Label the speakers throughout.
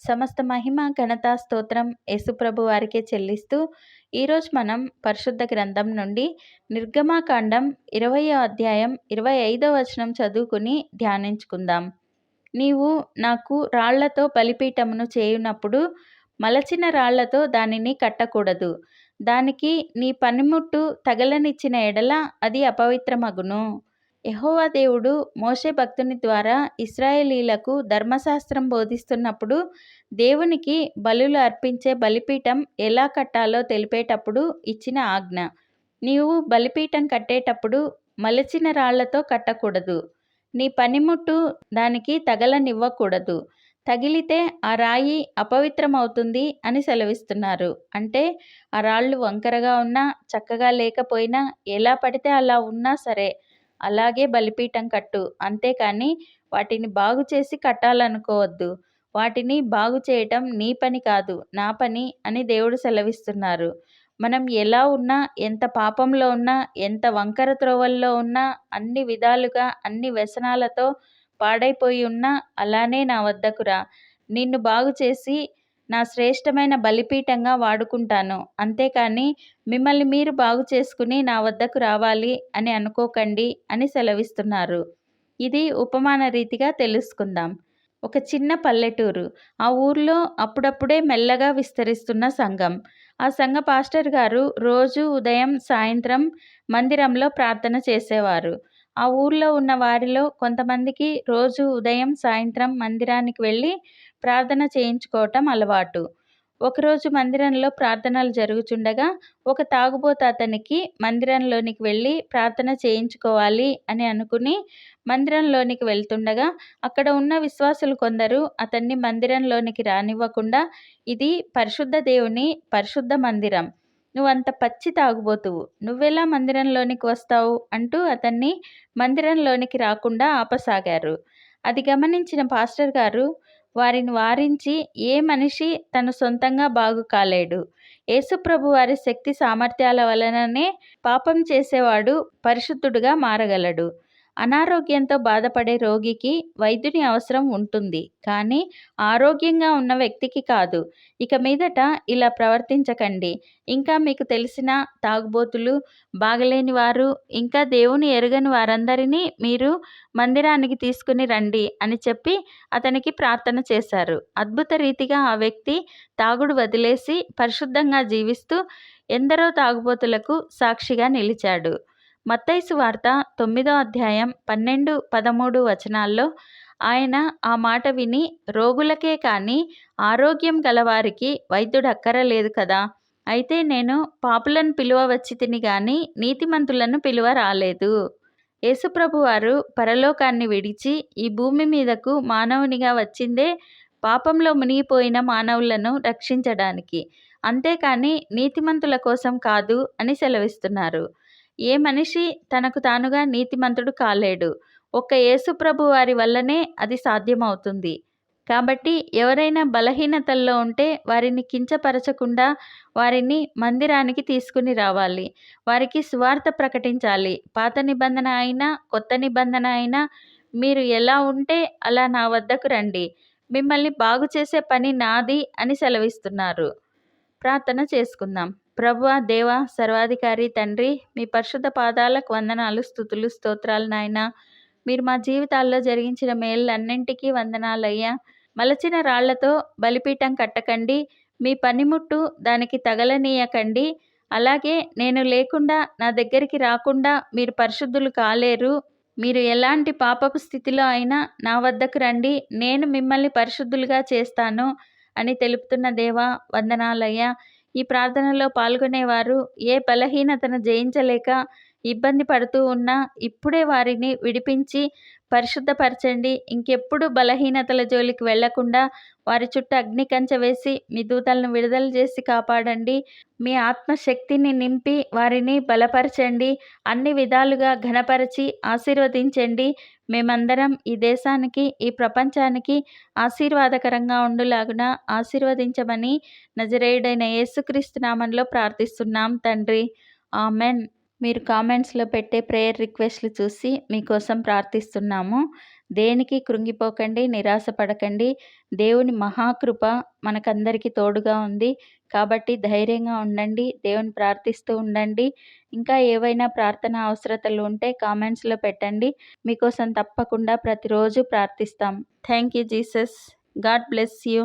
Speaker 1: సమస్త మహిమ ఘనత స్తోత్రం యేసుప్రభు వారికే చెల్లిస్తూ ఈరోజు మనం పరిశుద్ధ గ్రంథం నుండి నిర్గమాకాండం ఇరవయో అధ్యాయం ఇరవై ఐదో వచనం చదువుకుని ధ్యానించుకుందాం. నీవు నాకు రాళ్ళతో బలిపీఠమును చేయునప్పుడు మలచిన రాళ్ళతో దానిని కట్టకూడదు. దానికి నీ పనిముట్టు తగలనిచ్చిన ఎడల అది అపవిత్రమగును. యహోవా దేవుడు మోషే భక్తుని ద్వారా ఇస్రాయేలీలకు ధర్మశాస్త్రం బోధిస్తున్నప్పుడు దేవునికి బలులు అర్పించే బలిపీఠం ఎలా కట్టాలో తెలిపేటప్పుడు ఇచ్చిన ఆజ్ఞ. నీవు బలిపీఠం కట్టేటప్పుడు మలచిన రాళ్ళతో కట్టకూడదు. నీ పనిముట్టు దానికి తగలనివ్వకూడదు. తగిలితే ఆ రాయి అపవిత్రమవుతుంది అని సెలవిస్తున్నారు. అంటే ఆ రాళ్ళు వంకరగా ఉన్నా చక్కగా లేకపోయినా ఎలా పడితే అలా ఉన్నా సరే అలాగే బలిపీఠం కట్టు. అంతేకాని వాటిని బాగు చేసి కట్టాలనుకోవద్దు. వాటిని బాగు చేయటం నీ పని కాదు నా పని అని దేవుడు సెలవిస్తున్నారు. మనం ఎలా ఉన్నా ఎంత పాపంలో ఉన్నా ఎంత వంకర త్రోవల్లో ఉన్నా అన్ని విధాలుగా అన్ని వ్యసనాలతో పాడైపోయి ఉన్నా అలానే నా వద్దకురా నిన్ను బాగు చేసి నా శ్రేష్టమైన బలిపీఠంగా వాడుకుంటాను. అంతేకాని మిమ్మల్ని మీరు బాగు చేసుకుని నా వద్దకు రావాలి అని అనుకోకండి అని సెలవిస్తున్నారు. ఇది ఉపమాన రీతిగా తెలుసుకుందాం. ఒక చిన్న పల్లెటూరు. ఆ ఊర్లో అప్పుడప్పుడే మెల్లగా విస్తరిస్తున్న సంఘం. ఆ సంఘ పాస్టర్ గారు రోజు ఉదయం సాయంత్రం మందిరంలో ప్రార్థన చేసేవారు. ఆ ఊర్లో ఉన్న వారిలో కొంతమందికి రోజు ఉదయం సాయంత్రం మందిరానికి వెళ్ళి ప్రార్థన చేయించుకోవటం అలవాటు. ఒకరోజు మందిరంలో ప్రార్థనలు జరుగుచుండగా ఒక తాగుబోత అతనికి మందిరంలోనికి వెళ్ళి ప్రార్థన చేయించుకోవాలి అని అనుకుని మందిరంలోనికి వెళ్తుండగా అక్కడ ఉన్న విశ్వాసులు కొందరు అతన్ని మందిరంలోనికి రానివ్వకుండా ఇది పరిశుద్ధ దేవుని పరిశుద్ధ మందిరం. నువ్వంత పచ్చి తాగుబోతువు. నువ్వెలా మందిరంలోనికి వస్తావు? అంటూ అతన్ని మందిరంలోనికి రాకుండా ఆపసాగారు. అది గమనించిన పాస్టర్ గారు వారిని వారించి ఏ మనిషి తను సొంతంగా బాగు కాలేడు? యేసుప్రభు వారి శక్తి సామర్థ్యాల వలననే పాపం చేసేవాడు పరిశుద్ధుడుగా మారగలడు. అనారోగ్యంతో బాధపడే రోగికి వైద్యుని అవసరం ఉంటుంది. కానీ ఆరోగ్యంగా ఉన్న వ్యక్తికి కాదు. ఇక మీదట ఇలా ప్రవర్తించకండి. ఇంకా మీకు తెలిసిన తాగుబోతులు బాగలేని వారు ఇంకా దేవుని ఎరుగని వారందరినీ మీరు మందిరానికి తీసుకుని రండి అని చెప్పి అతనికి ప్రార్థన చేశారు. అద్భుత రీతిగా ఆ వ్యక్తి తాగుడు వదిలేసి పరిశుద్ధంగా జీవిస్తూ ఎందరో తాగుబోతులకు సాక్షిగా నిలిచాడు. మత్తైసు వార్త తొమ్మిదో అధ్యాయం పన్నెండు పదమూడు వచనాల్లో ఆయన ఆ మాట విని రోగులకే కానీ ఆరోగ్యం గలవారికి వైద్యుడు అక్కరలేదు కదా. అయితే నేను పాపులను పిలువ వచ్చి తిని గాని నీతిమంతులను పిలువ రాలేదు. యేసుప్రభు వారు పరలోకాన్ని విడిచి ఈ భూమి మీదకు మానవునిగా వచ్చిందే పాపంలో మునిగిపోయిన మానవులను రక్షించడానికి. అంతేకాని నీతిమంతుల కోసం కాదు అని సెలవిస్తున్నారు. ఏ మనిషి తనకు తానుగా నీతిమంతుడు కాలేడు. ఒక్క యేసుప్రభు వారి వల్లనే అది సాధ్యమవుతుంది. కాబట్టి ఎవరైనా బలహీనతల్లో ఉంటే వారిని కించపరచకుండా వారిని మందిరానికి తీసుకుని రావాలి. వారికి సువార్త ప్రకటించాలి. పాత నిబంధన అయినా కొత్త నిబంధన అయినా మీరు ఎలా ఉంటే అలా నా వద్దకు రండి. మిమ్మల్ని బాగు చేసే పని నాది అని సెలవిస్తున్నారు. ప్రార్థన చేసుకుందాం. ప్రభువా దేవ సర్వాధికారి తండ్రి మీ పరిశుద్ధ పాదాలకు వందనాలు స్థుతులు స్తోత్రాలు నాయన. మీరు మా జీవితాల్లో జరిగించిన మేళ్ళన్నింటికీ వందనాలయ్యా. మలచిన రాళ్ళతో బలిపీఠం కట్టకండి. మీ పనిముట్టు దానికి తగలనీయకండి. అలాగే నేను లేకుండా నా దగ్గరికి రాకుండా మీరు పరిశుద్ధులు కాలేరు. మీరు ఎలాంటి పాపపు స్థితిలో అయినా నా వద్దకు రండి. నేను మిమ్మల్ని పరిశుద్ధులుగా చేస్తాను. అని తెలుపుతున్న దేవా వందనాలయ్యా. ఈ ప్రార్థనలో పాల్గొనేవారు ఏ బలహీనతను జయించలేక ఇబ్బంది పడుతూ ఉన్నా ఇప్పుడే వారిని విడిపించి పరిశుద్ధపరచండి. ఇంకెప్పుడు బలహీనతల జోలికి వెళ్ళకుండా వారి చుట్టూ అగ్ని కంచె వేసి మీ దూతలను విడుదల చేసి కాపాడండి. మీ ఆత్మశక్తిని నింపి వారిని బలపరచండి. అన్ని విధాలుగా ఘనపరిచి ఆశీర్వదించండి. మేమందరం ఈ దేశానికి ఈ ప్రపంచానికి ఆశీర్వాదకరంగా ఉండులాగున ఆశీర్వదించమని నజరేయుడైన యేసుక్రీస్తు నామంలో ప్రార్థిస్తున్నాం తండ్రి. ఆమెన్. మీరు కామెంట్స్లో పెట్టే ప్రేయర్ రిక్వెస్ట్లు చూసి మీకోసం ప్రార్థిస్తున్నాము. దేనికి కృంగిపోకండి నిరాశపడకండి. దేవుని మహాకృప మనకందరికీ తోడుగా ఉంది. కాబట్టి ధైర్యంగా ఉండండి దేవుని ప్రార్థిస్తూ ఉండండి. ఇంకా ఏవైనా ప్రార్థన అవసరతలు ఉంటే కామెంట్స్లో పెట్టండి. మీకోసం తప్పకుండా ప్రతిరోజు ప్రార్థిస్తాం. Thank you Jesus. God bless you.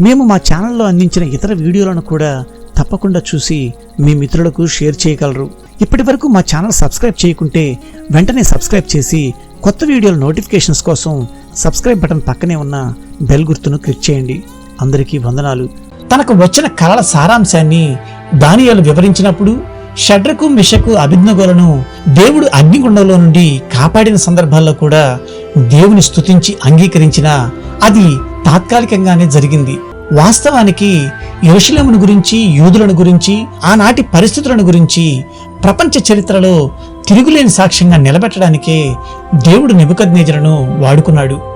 Speaker 2: మేము మా ఛానల్లో అందించిన ఇతర వీడియోలను కూడా తప్పకుండా చూసి మీ మిత్రులకు షేర్ చేయగలరు. ఇప్పటి వరకు మా ఛానల్ సబ్స్క్రైబ్ చేయకుంటే వెంటనే సబ్స్క్రైబ్ చేసి కొత్త వీడియోల నోటిఫికేషన్స్ కోసం సబ్స్క్రైబ్ బటన్ పక్కనే ఉన్న బెల్ గుర్తును క్లిక్ చేయండి. అందరికీ వందనాలు. తనకు వచ్చిన కళల సారాంశాన్ని దానియాలు వివరించినప్పుడు షడ్రకు మిషకు అభిజ్ఞగోలను దేవుడు అగ్నిగుండంలో నుండి కాపాడిన సందర్భాల్లో కూడా దేవుని స్తుతించి అంగీకరించిన అది తాత్కాలికంగానే జరిగింది. వాస్తవానికి యోషులమును గురించి యూదులను గురించి ఆనాటి పరిస్థితులను గురించి ప్రపంచ చరిత్రలో తిరుగులేని సాక్ష్యంగా నిలబెట్టడానికే దేవుడు నెబుకద్నేజరను వాడుకున్నాడు.